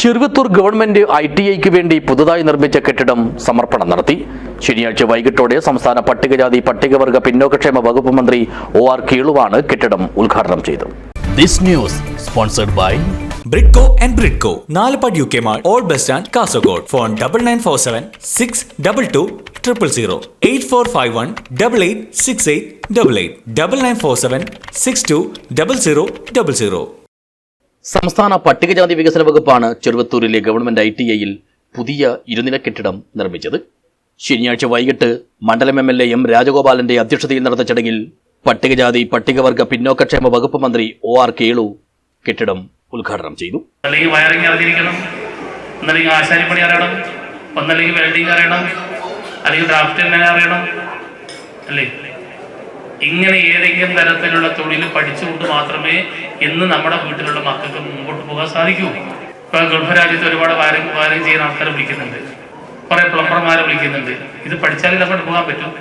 Cheruvathur government I T ഐക്ക് വേണ്ടി പുതുതായി നിർമ്മിച്ച കെട്ടിടം സമർപ്പണം നടത്തി. ശനിയാഴ്ച വൈകിട്ടോടെ സംസ്ഥാന പട്ടികജാതി പട്ടികവർഗ പിന്നോക്കക്ഷേമ വകുപ്പ് മന്ത്രി ഒ ആർ കേളുവാണ് കെട്ടിടം ഉദ്ഘാടനം ചെയ്തത്. This news sponsored by Bridco and Bridco Nalupad U K mall old bus stand Kasaragod. Phone double nine four seven six double two triple zero eight four five one double eight six eight double eight double nine four seven six two double zero double zero സംസ്ഥാന പട്ടികജാതി വികസന വകുപ്പാണ് ചെറുവത്തൂരിലെ government I T ഐയിൽ പുതിയ ഇരുനില കെട്ടിടം നിർമ്മിച്ചത്. ശനിയാഴ്ച വൈകിട്ട് മണ്ഡലം എം എൽ എ എം രാജഗോപാലന്റെ അധ്യക്ഷതയിൽ നടന്ന ചടങ്ങിൽ പട്ടികജാതി പട്ടികവർഗ പിന്നോക്കക്ഷേമ വകുപ്പ് മന്ത്രി ഒ ആർ കേളു കെട്ടിടം ഉദ്ഘാടനം ചെയ്തു. അല്ലെങ്കിൽ വയറിംഗ് അറിഞ്ഞിരിക്കണം. ഒന്നല്ലെങ്കിൽ ആശാരിപ്പണി അറിയണം. ഒന്നല്ലെങ്കിൽ വെൽഡിംഗ് അറിയണം. അല്ലെങ്കിൽ ഡ്രാഫ്റ്റ് അറിയണം. അല്ലേ? ഇങ്ങനെ ഏതെങ്കിലും തരത്തിലുള്ള തൊഴിൽ പഠിച്ചുകൊണ്ട് മാത്രമേ ഇന്ന് നമ്മുടെ വീട്ടിലുള്ള മക്കൾക്ക് മുമ്പോട്ട് പോകാൻ സാധിക്കൂ. ഇപ്പൊ ഗൾഫ് രാജ്യത്ത് ഒരുപാട് വാരം വാരം ചെയ്യുന്ന ആൾക്കാരെ വിളിക്കുന്നുണ്ട്. കുറെ പ്ലംബർമാരെ വിളിക്കുന്നുണ്ട്. ഇത് പഠിച്ചാലേ അങ്ങോട്ട് പോകാൻ പറ്റും?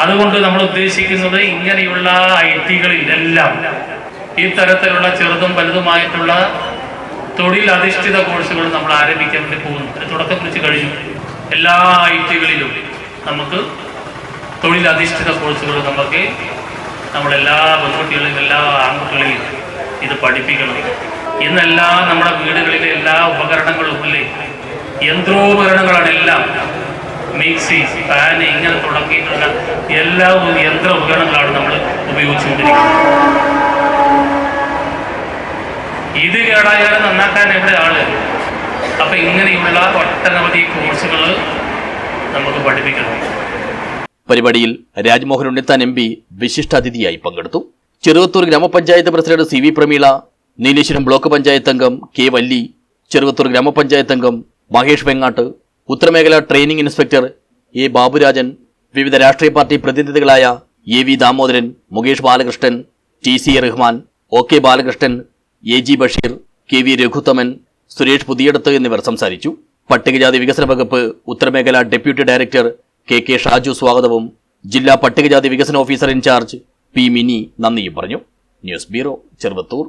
അതുകൊണ്ട് നമ്മൾ ഉദ്ദേശിക്കുന്നത് ഇങ്ങനെയുള്ള ഐ ടികളിലെല്ലാം ഈ തരത്തിലുള്ള ചെറുതും വലുതുമായിട്ടുള്ള തൊഴിൽ അധിഷ്ഠിത കോഴ്സുകൾ നമ്മൾ ആരംഭിക്കാൻ വേണ്ടി പോകുന്നു. തുടക്കം കുറിച്ച് കഴിഞ്ഞു. എല്ലാ ഐ ടികളിലും നമുക്ക് തൊഴിലധിഷ്ഠിത കോഴ്സുകൾ നമുക്ക് നമ്മളെല്ലാ പെൺകുട്ടികളെയും എല്ലാ ആൺകുട്ടികളെയും ഇത് പഠിപ്പിക്കണം. ഇന്നെല്ലാം നമ്മുടെ വീടുകളിലെ എല്ലാ ഉപകരണങ്ങളും ഇല്ലേ? യന്ത്രോപകരണങ്ങളാണ് എല്ലാം. മിക്സി ഫാൻ ഇങ്ങനെ തുടങ്ങിയിട്ടുള്ള എല്ലാ യന്ത്ര ഉപകരണങ്ങളാണ് നമ്മൾ ഉപയോഗിച്ചുകൊണ്ടിരിക്കുന്നത്. ഇത് കേടായാലും നന്നാക്കാൻ എവിടെ ആൾ. അപ്പൊ ഇങ്ങനെയുള്ള ഒട്ടനവധി കോഴ്സുകൾ നമുക്ക് പഠിപ്പിക്കണം. പരിപാടിയിൽ രാജ്മോഹൻ ഉണ്ണിത്താൻ എം പി വിശിഷ്ടാതിഥിയായി പങ്കെടുത്തു. Cheruvathur grama panchayat president C V Prameela Nileshwaram block panchayat അംഗം കെ വല്ലി ചെറുവത്തൂർ ഗ്രാമപഞ്ചായത്ത് അംഗം മഹേഷ് വെങ്ങാട്ട് ഉത്തരമേഖല ട്രെയിനിംഗ് ഇൻസ്പെക്ടർ എ ബാബുരാജൻ വിവിധ രാഷ്ട്രീയ party പ്രതിനിധികളായ A V Damodaran Mukesh Balakrishnan T C Rahman O K Balakrishnan A G Basheer K V Raghuthaman Suresh Puthiyadath എന്നിവർ സംസാരിച്ചു. പട്ടികജാതി വികസന വകുപ്പ് ഉത്തരമേഖല deputy director K K Shaju സ്വാഗതവും ജില്ലാ പട്ടികജാതി വികസന ഓഫീസർ ഇൻചാർജ് പി മിനി നന്ദിയും പറഞ്ഞു. News bureau Cheruvathur.